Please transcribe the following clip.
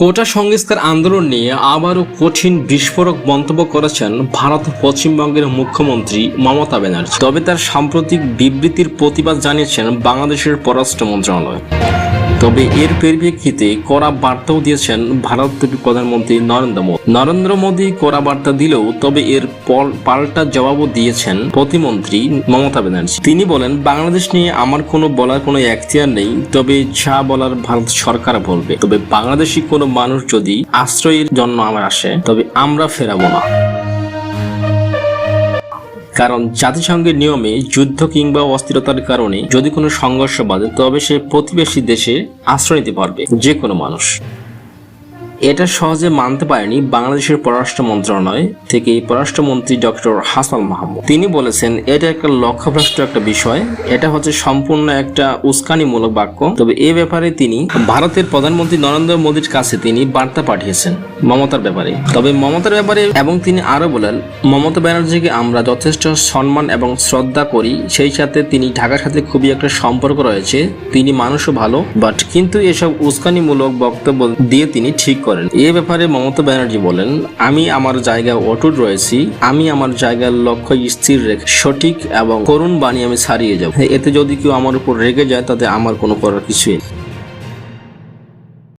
কোটা সংস্কার আন্দোলন নিয়ে আবারও কঠিন বিস্ফোরক মন্তব্য করেছেন ভারত পশ্চিমবঙ্গের মুখ্যমন্ত্রী মমতা ব্যানার্জি। তবে তার সাম্প্রতিক বিবৃতির প্রতিবাদ জানিয়েছেন বাংলাদেশের পররাষ্ট্র মন্ত্রণালয়। তবে এর পরিপ্রেক্ষিতে কড়া বার্তাও দিয়েছেন ভারতের প্রধানমন্ত্রী নরেন্দ্র মোদী। নরেন্দ্র মোদী কড়া বার্তা দিলেও তবে এর পল- পাল্টা জবাবও দিয়েছেন প্রতিমন্ত্রী মমতা ব্যানার্জি। তিনি বলেন, বাংলাদেশ নিয়ে আমার কোনো বলার কোনো এখতিয়ার নেই, তবে যা বলার ভারত সরকার বলবে। তবে বাংলাদেশি কোনো মানুষ যদি আশ্রয়ের জন্য আমার আসে, তবে আমরা ফেরাবো না। কারণ জাতিসংঘের নিয়মে যুদ্ধ কিংবা অস্থিরতার কারণে যদি কোনো সংঘর্ষ বাঁধে, তবে সে প্রতিবেশী দেশে আশ্রয় নিতে পারবে, যে কোনো মানুষ। এটা সহজে মানতে পারেনি বাংলাদেশের পররাষ্ট্র মন্ত্রণালয় থেকে পররাষ্ট্রমন্ত্রী ডক্টর হাসান মাহমুদ। তিনি বলেছেন, এটা একটা লক্ষ্যভ্রষ্ট একটা বিষয়। এটা হচ্ছে সম্পূর্ণ একটা উস্কানিমূলক বাক্য। তবে এ ব্যাপারে তিনি ভারতের প্রধানমন্ত্রী নরেন্দ্র মোদীর কাছে তিনি বার্তা পাঠিয়েছেন মমতার ব্যাপারে। তবে মমতার ব্যাপারে এবং তিনি আরও বলেন, মমতা ব্যানার্জিকে আমরা যথেষ্ট সম্মান এবং শ্রদ্ধা করি। সেই সাথে তিনি ঢাকার সাথে খুবই একটা সম্পর্ক রয়েছে। তিনি মানুষও ভালো, বাট কিন্তু এসব উস্কানিমূলক বক্তব্য দিয়ে তিনি ঠিক করেন। এ ব্যাপারে মমতা ব্যানার্জি বলেন, আমি আমার জায়গায় অটুট রয়েছি, আমি আমার জায়গার লক্ষ্য স্থির রেখে সঠিক এবং করুণ বাণী আমি ছাড়িয়ে যাব। এতে যদি কেউ আমার উপর রেগে যায়, তাতে আমার কোনো করার কিছুই